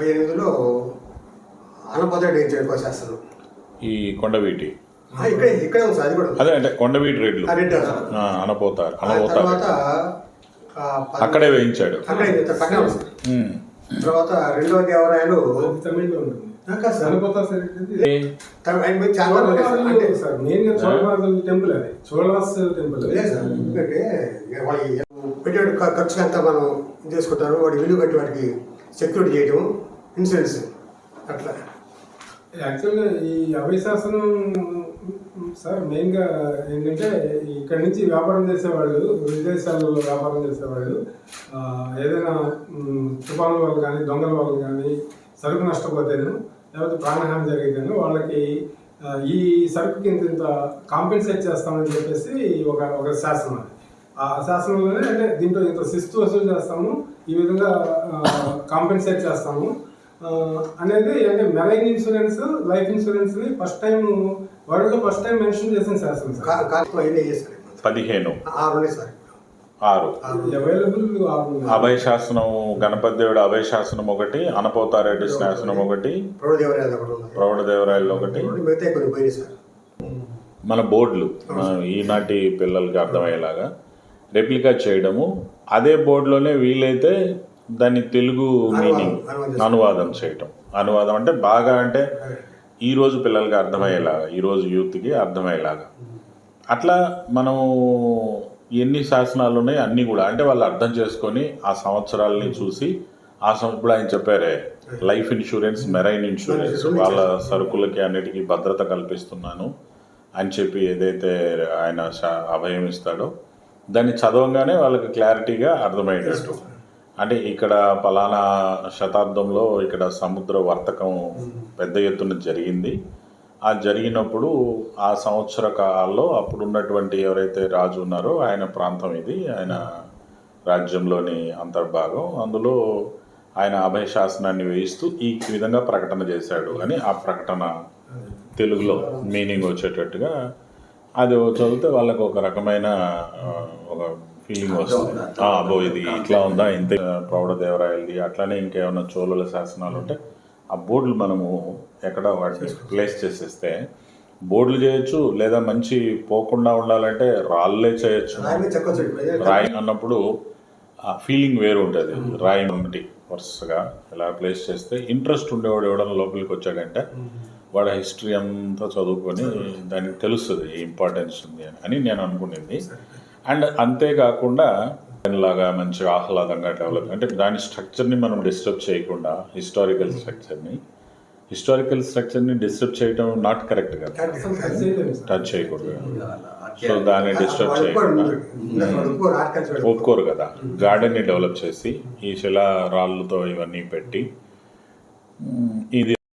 డెబ్బై ఎనిమిదిలో అనపద డేంజర్ కోసేస్తారు ఈ కొండవీటి. ఇక్కడే ఇక్కడే ఉంది సార్ అది కూడా. అదే అంటే కొండవీటి రెడ్లు. ఆ అనపోతారు తర్వాత అక్కడే వేయించాడు. అక్కడే పక్కనే ఉంది. తర్వాత రెండవ దేవరాయలు తమిళ్ళో ఉంటుంది టెంపుల్ అది. చోళరాస్ టెంపుల్ లేదు సార్ ఎందుకంటే వాడి పెట్టే ఖర్చు అంతా మనం చేసుకుంటారు వాడి విలువ కట్టి వాడికి సెక్యూరిటీ చేయటం. ఇన్సూరెన్స్. అట్లా. యాక్చువల్గా ఈ అభయశాసనం సార్ మెయిన్గా ఏంటంటే ఇక్కడ నుంచి వ్యాపారం చేసేవాళ్ళు విదేశాలలో వ్యాపారం చేసేవాళ్ళు ఏదైనా తుఫాన్ల వాళ్ళు వల్ల కానీ దొంగల వల్ల కానీ సరుకు నష్టపోతేను లేకపోతే ప్రాణహాని జరిగితేను వాళ్ళకి ఈ సరుకుకి ఇంత ఇంత కాంపెన్సేట్ చేస్తామని చెప్పేసి ఒక ఒక శాసనం అది. ఆ శాసనంలోనే అంటే దీంట్లో ఇంత శిస్తు వసూలు చేస్తాము ఈ విధంగా కాంపెన్సేట్ చేస్తాము. అనేది అంటే మెరైన్ ఇన్సూరెన్స్ లైఫ్ ఇన్సూరెన్స్ని ఫస్ట్ టైం వరల్డ్లో ఫస్ట్ టైం మెన్షన్ చేసిన శాసనం సార్. పదిహేను. ఆరు సార్ ఆరు. అవైలబుల్ అభయ శాసనం గణపతి దేవుడు అభయ శాసనం ఒకటి అనపోతారెడ్డి శాసనం ఒకటి. ప్రౌఢదేవరాయలు ఒకటి మన బోర్డులు ఈనాటి పిల్లలకి అర్థమయ్యేలాగా. రెప్లికా చేయడము. అదే బోర్డులోనే వీలైతే దాన్ని తెలుగు మీనింగ్ అనువాదం. చేయటం. అనువాదం అంటే బాగా అంటే ఈ రోజు పిల్లలకి అర్థమయ్యేలాగా ఈ రోజు యూత్కి అర్థమయ్యేలాగా. అట్లా మనము ఎన్ని శాసనాలు ఉన్నాయి అన్నీ కూడా అంటే వాళ్ళు అర్థం చేసుకొని ఆ సంవత్సరాలని చూసి ఆ సం ఇప్పుడు ఆయన చెప్పారే లైఫ్ ఇన్సూరెన్స్ మెరైన్ ఇన్సూరెన్స్ వాళ్ళ సరుకులకి అన్నిటికీ భద్రత కల్పిస్తున్నాను అని చెప్పి ఏదైతే ఆయన అభయం ఇస్తాడో దాన్ని చదవంగానే వాళ్ళకి క్లారిటీగా అర్థమయ్యేటట్టు. అంటే ఇక్కడ పలానా శతాబ్దంలో ఇక్కడ సముద్ర వర్తకం పెద్ద ఎత్తున జరిగింది. ఆ జరిగినప్పుడు ఆ సంవత్సర కాలంలో అప్పుడు ఉన్నటువంటి ఎవరైతే రాజు ఉన్నారో ఆయన ప్రాంతం ఇది ఆయన రాజ్యంలోని అంతర్భాగం. అందులో ఆయన అభయ శాసనాన్ని వేయిస్తూ ఈ విధంగా ప్రకటన చేశాడు అని ఆ ప్రకటన తెలుగులో మీనింగ్ వచ్చేటట్టుగా అది చదివితే వాళ్ళకి ఒక రకమైన ఒక ఫీలింగ్ వస్తుంది. అబ్బో ఇది ఇట్లా ఉందా ఇంత. ప్రౌఢదేవరాయలది అట్లానే ఇంకేమైనా చోళుల శాసనాలు ఉంటే ఆ బోర్డులు మనము ఎక్కడ వాటిని ప్లేస్ చేసేస్తే. బోర్డులు చేయొచ్చు లేదా మంచి పోకుండా ఉండాలంటే రాళ్ళే చేయొచ్చు. రాయి అన్నప్పుడు ఆ ఫీలింగ్ వేరు ఉంటుంది. రాయి ఒకటి వరుసగా ఇలా ప్లేస్ చేస్తే ఇంట్రెస్ట్ ఉండేవాడు ఎవడన్నా లోపలికి వచ్చాడంటే వాడు హిస్టరీ అంతా చదువుకొని దానికి తెలుస్తుంది ఇంపార్టెన్స్ ఉంది అని. అని నేను అనుకునేది. అండ్ అంతేకాకుండా లాగా మంచి ఆహ్లాదంగా డెవలప్ అంటే దాని స్ట్రక్చర్ని మనం డిస్టర్బ్ చేయకుండా హిస్టారికల్ స్ట్రక్చర్ని హిస్టారికల్ స్ట్రక్చర్ని డిస్టర్బ్ చేయడం నాట్ కరెక్ట్ కదా. టచ్ చేయకూడదు. సో దాన్ని డిస్టర్బ్ చేయకుండా. ఒప్పుకోరు, కదా. గార్డెన్ని డెవలప్ చేసి ఈ శిలా రాళ్ళతో ఇవన్నీ పెట్టి ఇది